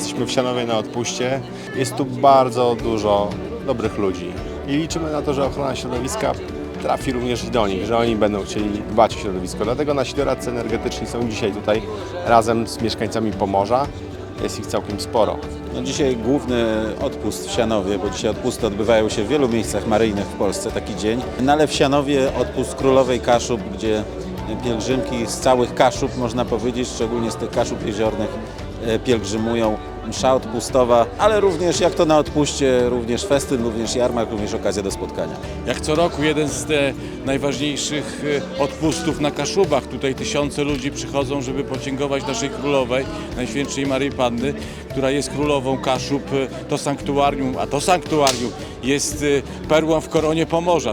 Jesteśmy w Sianowie na odpuście. Jest tu bardzo dużo dobrych ludzi i liczymy na to, że ochrona środowiska trafi również do nich, że oni będą chcieli dbać o środowisko. Dlatego nasi doradcy energetyczni są dzisiaj tutaj razem z mieszkańcami Pomorza. Jest ich całkiem sporo. No dzisiaj główny odpust w Sianowie, bo dzisiaj odpusty odbywają się w wielu miejscach maryjnych w Polsce, taki dzień. No ale w Sianowie odpust Królowej Kaszub, gdzie pielgrzymki z całych Kaszub, można powiedzieć, szczególnie z tych Kaszub jeziornych, e, pielgrzymują. Msza odpustowa, ale również jak to na odpuście, również festyn, również jarmark, również okazja do spotkania. Jak co roku jeden z najważniejszych e, odpustów na Kaszubach. Tutaj tysiące ludzi przychodzą, żeby podziękować naszej królowej, Najświętszej Maryi Panny, która jest królową Kaszub. E, To sanktuarium, a to sanktuarium jest e, perłą w koronie Pomorza.